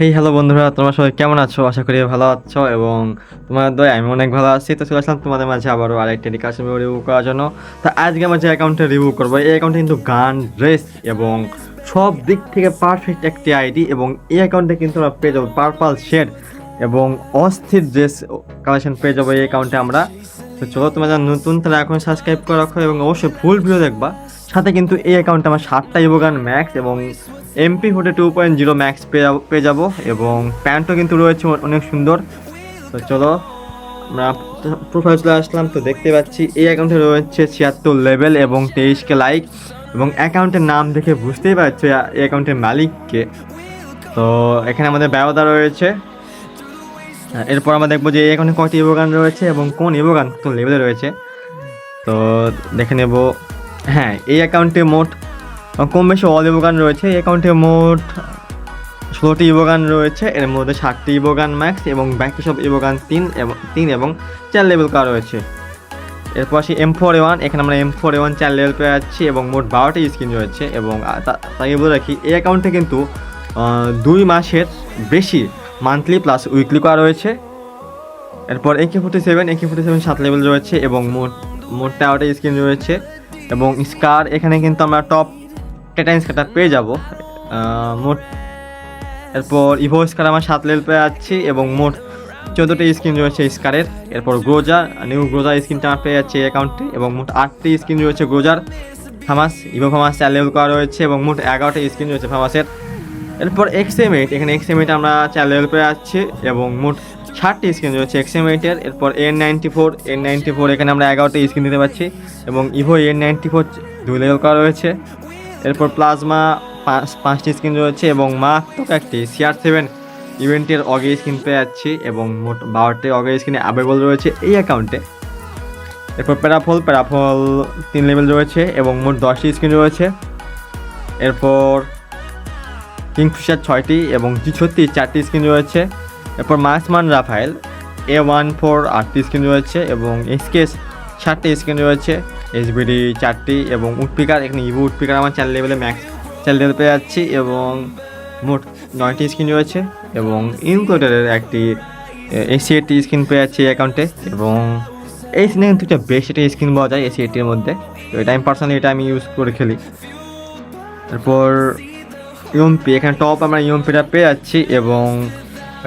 Hey hello বন্ধুরা। তোমরা সবাই কেমন আছো? আশা করি ভালো আছো এবং তোমার দয় আমি অনেক ভালো আছি। তো চলে আসলাম তোমাদের মাঝে আবারও আরেকটা ডিকাশন রিভিউ করার জন্য। তা আজকে আমার যে অ্যাকাউন্টে রিভিউ করব, এই অ্যাকাউন্টে কিন্তু গান ড্রেস এবং সব দিক থেকে পারফেক্ট একটি আইডি এবং এই অ্যাকাউন্টে কিন্তু আমরা পেয়ে যাব পার্পাল শেড এবং অস্থির ড্রেস কালেকশন পেয়ে যাব এই অ্যাকাউন্টে আমরা। তো চলো তোমরা যারা নতুন, তারা এখন সাবস্ক্রাইব করে রাখো এবং অবশ্যই ফুল ভিডিও দেখবা। সাথে কিন্তু এই অ্যাকাউন্টে আমার সাতটা ইভোগান ম্যাক্স এবং MP forty two point zero max পেয়ে যাব এবং প্যান্টও কিন্তু রয়েছে অনেক সুন্দর। তো চলো, আমরা প্রোফাইল চলে আসলাম। তো দেখতে পাচ্ছি, এই অ্যাকাউন্টে রয়েছে ছিয়াত্তর লেভেল এবং তেইশকে লাইক এবং অ্যাকাউন্টের নাম দেখে বুঝতেই পারছ এই অ্যাকাউন্টের মালিককে। তো এখানে আমাদের ব্যবধা রয়েছে। এরপর আমরা দেখব যে এই অ্যাকাউন্টে কয়টি ইভোগান রয়েছে এবং কোন ইভোগান কোন লেভেলে রয়েছে। তো দেখে নেব হ্যাঁ এই অ্যাকাউন্টে মোট কম বেশি অল ইভোগান রয়েছে। এই অ্যাকাউন্টে মোট ষোলোটি ইভোগান রয়েছে। এর মধ্যে ষাটটি ইভোগান ম্যাক্স এবং বাকি সব ইভোগান তিন এবং তিন এবং চার লেভেল করা রয়েছে। এরপর আসি এম ফোর ওয়ান এখানে আমরা এম ফোর ওয়ান চার লেভেল পেয়ে যাচ্ছি এবং মোট বারোটি স্ক্রিন রয়েছে এবং তা- তাই বলে রাখি, এই অ্যাকাউন্টে কিন্তু দুই মাসের বেশি মান্থলি প্লাস উইকলি করা রয়েছে। এরপর AK forty seven AK forty seven সাত লেভেল রয়েছে এবং মোট মোট তেরোটা স্ক্রিন রয়েছে এবং স্কার এখানে কিন্তু আমরা টপ টেটাইন স্কারটা পেয়ে যাব। মোট এরপর ইভো স্কার আমার সাত লেভেল পেয়ে যাচ্ছি এবং মোট চোদ্দোটি স্ক্রিন রয়েছে স্কারের। এরপর গ্রোজা নিউ গ্রোজার স্ক্রিনটা আমার পেয়ে যাচ্ছে এই অ্যাকাউন্টে এবং মোট আটটি স্ক্রিন রয়েছে গ্রোজার ফামাস ইভো ফামাস চার লেভেল করা রয়েছে এবং মোট এগারোটা স্ক্রিন রয়েছে ফামাসের এরপর এক্স এক্সএম এইট এখানে এক্সএম এইট আমরা চার লেভেল পেয়ে যাচ্ছি এবং মোট ষাটটি স্ক্রিন রয়েছে এক্সএম এইটের এরপর N ninety four N ninety four এখানে আমরা এগারোটা স্ক্রিন দিতে পারছি এবং ইভো এন নাইনটি ফোর দুই লেভেল করা রয়েছে। এরপর প্লাজমা পাঁচ পাঁচটি স্ক্রিন রয়েছে এবং মারাত্মক একটি সিআর সেভেন ইভেন্টের অগে স্ক্রিন পেয়ে যাচ্ছি এবং মোট বারোটি অগে স্ক্রিনে অ্যাভেলেবল রয়েছে এই অ্যাকাউন্টে এরপর প্যারাফল প্যারাফল তিন লেভেল রয়েছে এবং মোট দশটি স্ক্রিন রয়েছে। এরপর কিংফিশার ছয়টি এবং জি ছত্রি চারটি স্ক্রিন রয়েছে। এরপর marksman Rafael A one four আটটি স্ক্রিন রয়েছে এবং এসকেস ষাটটি স্ক্রিন রয়েছে। এসবিডি চারটি এবং উডপিকার, এখানে ইভো উডপিকার আমার চার লেভেলে ম্যাক্স চার লেভেল পেয়ে যাচ্ছি এবং মোট নয়টি স্ক্রিন রয়েছে এবং ইনক্লুডেডের একটি এসি এইটটি স্ক্রিন পেয়ে যাচ্ছি অ্যাকাউন্টে এবং এই সিনে কিন্তু একটা বেশ একটা স্ক্রিন পাওয়া যায় এসি এইটটির মধ্যে। তো এটা আমি পার্সোনালি এটা আমি ইউজ করে খেলি। তারপর ইউএমপি এখানে টপ আমরা ইউএমপিটা পেয়ে যাচ্ছি এবং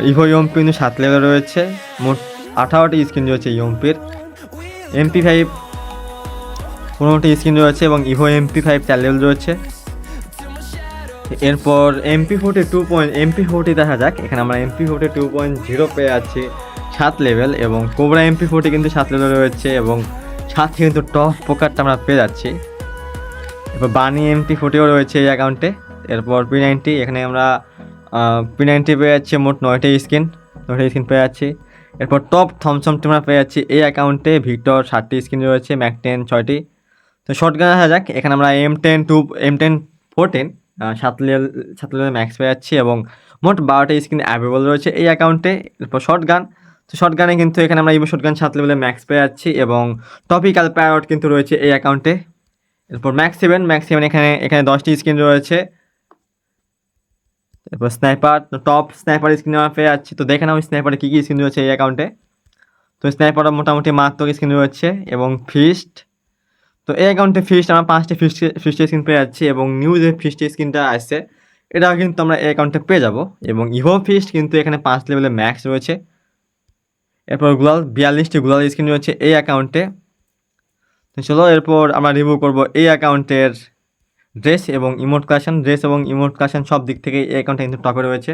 ইভো ইউএমপি কিন্তু সাত লেভেল রয়েছে। মোট আঠারোটি স্ক্রিন রয়েছে ইউএমপির এমপি ফাইভ পনেরোটি স্ক্রিন রয়েছে এবং ইভো এমপি ফাইভ লেভেল রয়েছে। এরপর MP forty two point MP forty দেখা যাক। এখানে আমরা MP forty two point zero পেয়ে আছি সাত লেভেল এবং কোবরা এমপি ফোর্টি কিন্তু সাত লেভেল রয়েছে এবং সাথে কিন্তু টপ পোকারটা আমরা পেয়ে যাচ্ছি। এরপর বানি এমটি ফোর্টিও রয়েছে এই অ্যাকাউন্টে এরপর পি নাইনটি এখানে আমরা পি নাইনটি পেয়ে যাচ্ছি মোট নয়টি স্ক্রিন নয়টি স্ক্রিন পেয়ে যাচ্ছি। এরপর টপ থমসমটি আমরা পেয়ে যাচ্ছি এই অ্যাকাউন্টে ভিক্টর ষাটটি স্ক্রিন রয়েছে ম্যাকটেন ছয়টি। তো শর্ট গান দেখা যাক। এখানে আমরা M ten two M ten fourteen সাত লেভেল সাত ম্যাক্স পেয়ে যাচ্ছি এবং মোট বারোটা স্ক্রিন অ্যাভেলেবল রয়েছে এই অ্যাকাউন্টে এরপর শর্ট গান তো শর্ট গানে কিন্তু এখানে আমরা ইভো শর্ট গান সাত লেভেলে ম্যাক্স পেয়ে যাচ্ছি এবং টপিক্যাল প্যারট কিন্তু রয়েছে এই অ্যাকাউন্টে এরপর ম্যাক্স সেভেন ম্যাক্স সেভেন এখানে এখানে দশটি স্ক্রিন রয়েছে। এরপর স্নাইপার টপ স্নাইপার স্ক্রিন আমরা পেয়ে যাচ্ছি। তো দেখে নাও স্নাইপারে কী কী স্ক্রিন রয়েছে এই অ্যাকাউন্টে তো স্নাইপারও মোটামুটি মারাত্মক স্ক্রিন রয়েছে এবং ফিস্ট তো এই অ্যাকাউন্টে ফিস্ট আমরা পাঁচটি ফিস্ট ফিস্ট স্ক্রিন পেয়ে যাচ্ছি এবং নিউ যে ফিস্ট স্ক্রিনটা আসছে, এটাও কিন্তু আমরা এই অ্যাকাউন্টে পেয়ে যাব। এবং ইভো ফিস্ট কিন্তু এখানে পাঁচ লেভেলে ম্যাক্স রয়েছে। এরপর গুলাল বিয়াল্লিশটি গুলাল স্ক্রিন রয়েছে এই অ্যাকাউন্টে। চলো, এরপর আমরা রিভিউ করব এই অ্যাকাউন্টের ড্রেস এবং ইমোট কালেকশন। ড্রেস এবং ইমোট কালেকশন সব দিক থেকে এই অ্যাকাউন্টে কিন্তু টপে রয়েছে।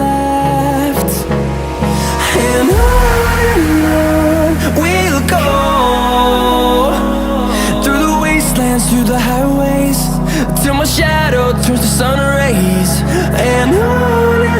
shadow turns to sun rays. And on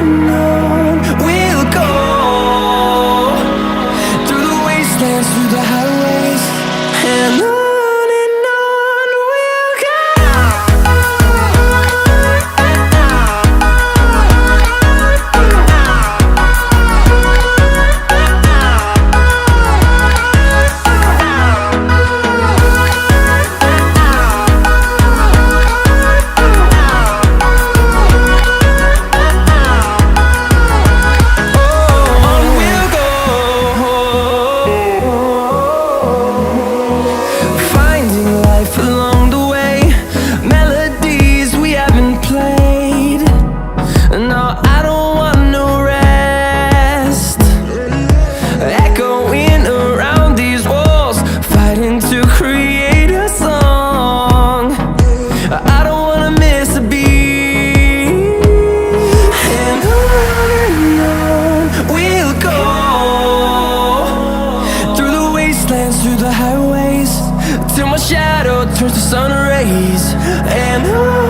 the sun rays and I